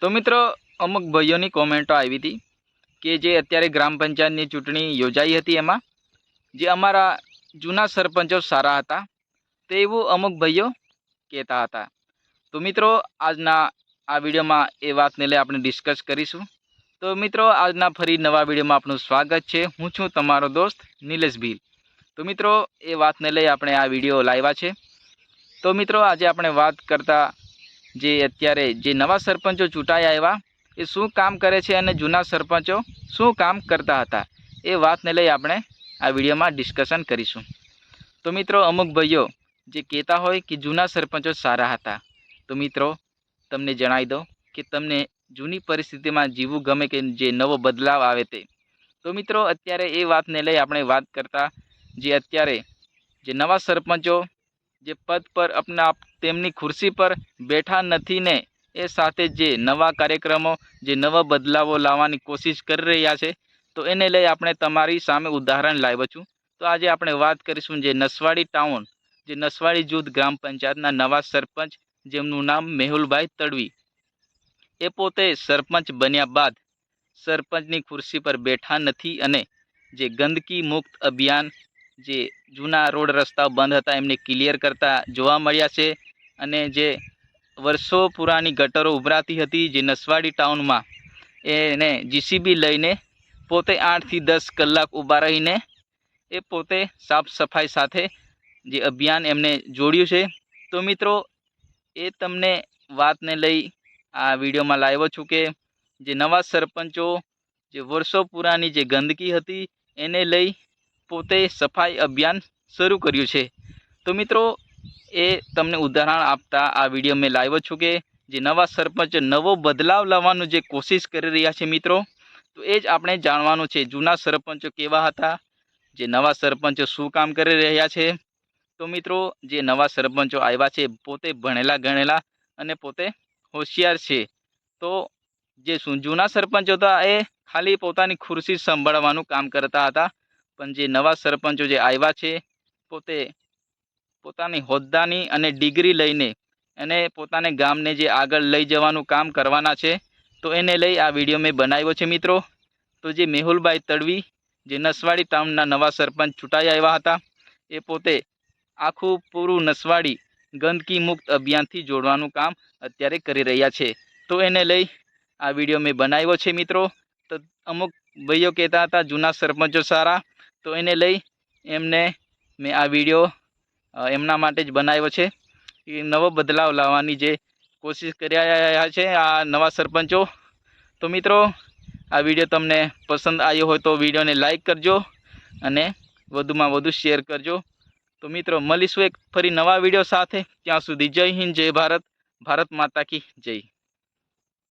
તો મિત્રો, અમુક ભાઈઓની કોમેન્ટો આવી હતી કે જે અત્યારે ગ્રામ પંચાયતની ચૂંટણી યોજાઈ હતી એમાં, જે અમારા જૂના સરપંચો સારા હતા તેવું અમુક ભાઈઓ કહેતા હતા. તો મિત્રો, આજના આ વિડીયોમાં એ વાતને લઈ આપણે ડિસ્કસ કરીશું. તો મિત્રો, આજના ફરી નવા વિડીયોમાં આપનું સ્વાગત છે. હું છું તમારો દોસ્ત નિલેશ ભીલ. તો મિત્રો, એ વાતને લઈ આપણે આ વીડિયો લાવ્યા છે. તો મિત્રો, આજે આપણે વાત કરતા જે અત્યારે જે નવા સરપંચો ચૂંટાયા આવ્યા એ શું કામ કરે છે અને જૂના સરપંચો શું કામ કરતા હતા? એ વાતને લઈ આપણે આ વિડીયોમાં ડિસ્કશન કરીશું. તો મિત્રો, અમુક ભાઈઓ જે કહેતા હોય કે જૂના સરપંચો સારા હતા, તો મિત્રો, તમને જણાવી દો કે તમને જૂની પરિસ્થિતિમાં જીવવું ગમે કે જે નવો બદલાવ આવે તે. તો મિત્રો, અત્યારે એ વાતને લઈ આપણે વાત કરતા જે અત્યારે જે નવા સરપંચો જે પદ પર આપના તેમની ખુરશી પર બેઠા નથી ને એ સાથે જે નવા કાર્યક્રમો, જે નવા બદલાવો લાવવાની કોશિશ કરી રહ્યા છે, તો એને લઈ આપણે તમારી સામે ઉદાહરણ લાવ્યો છું. તો આજે આપણે વાત કરીશું જે નસવાડી ટાઉન, જે નસવાડી જૂથ ગ્રામ પંચાયતના નવા સરપંચ, જેમનું નામ મેહુલભાઈ તડવી. એ પોતે સરપંચ બન્યા બાદ સરપંચની ખુરશી પર બેઠા નથી અને જે ગંદકી મુક્ત અભિયાન જે જૂના રોડ રસ્તાઓ બંધ હતા, એમને ક્લિયર કરતા જોવા મળ્યા છે. અને જે વર્ષો પુરાની ગટરો ઉભરાતી હતી, જે નસવાડી ટાઉનમાં એને જીસીબી લઈને પોતે આઠથી દસ કલાક ઊભા રહીને એ પોતે સાફ સફાઈ સાથે જે અભિયાન એમને જોડ્યું છે. તો મિત્રો, એ તમને વાતને લઈ આ વિડીયોમાં લાવ્યો છું કે જે નવા સરપંચો જે વર્ષો પુરાની જે ગંદકી હતી, એને લઈ પોતે સફાઈ અભિયાન શરૂ કર્યું છે. તો મિત્રો, એ તમને ઉદાહરણ આપતા આ વીડિયો મેં લાવ્યો છું કે જે નવા સરપંચ, નવો બદલાવ લાવવાનું જે કોશિશ કરી રહ્યા છે મિત્રો, તો એ જ આપણે જાણવાનું છે જૂના સરપંચો કેવા હતા, જે નવા સરપંચો શું કામ કરી રહ્યા છે. તો મિત્રો, જે નવા સરપંચો આવ્યા છે, પોતે ભણેલા ગણેલા અને પોતે હોશિયાર છે. તો જે જૂના સરપંચો હતા, એ ખાલી પોતાની ખુરશી સંભાળવાનું કામ કરતા હતા. પણ જે નવા સરપંચો જે આવ્યા છે, પોતે પોતાની હોદ્દાની અને ડિગ્રી લઈને અને પોતાને ગામને જે આગળ લઈ જવાનું કામ કરવાના છે, તો એને લઈ આ વીડિયો મેં બનાવ્યો છે મિત્રો. તો જે મેહુલભાઈ તડવી, જે નસવાડી ટાઉનના નવા સરપંચ ચૂંટાઈ આવ્યા હતા, એ પોતે આખું પૂરું નસવાડી ગંદકી મુક્ત અભિયાનથી જોડવાનું કામ અત્યારે કરી રહ્યા છે. તો એને લઈ આ વીડિયો મેં બનાવ્યો છે મિત્રો. તો અમુક ભાઈઓ કહેતા હતા, જૂના સરપંચો સારા તો એને લઈ એમને મેં આ વીડિયો એમના માટે જ બનાવ્યો છે. એ નવો બદલાવ લાવવાની જે કોશિશ કરી રહ્યા છે આ નવા સરપંચો. તો મિત્રો, આ વીડિયો તમને પસંદ આવ્યો હોય તો વિડીયોને લાઇક કરજો અને વધુમાં વધુ શેર કરજો. તો મિત્રો, મળીશું એક ફરી નવા વીડિયો સાથે. ત્યાં સુધી જય હિન્દ, જય ભારત. ભારત માતા કી જય.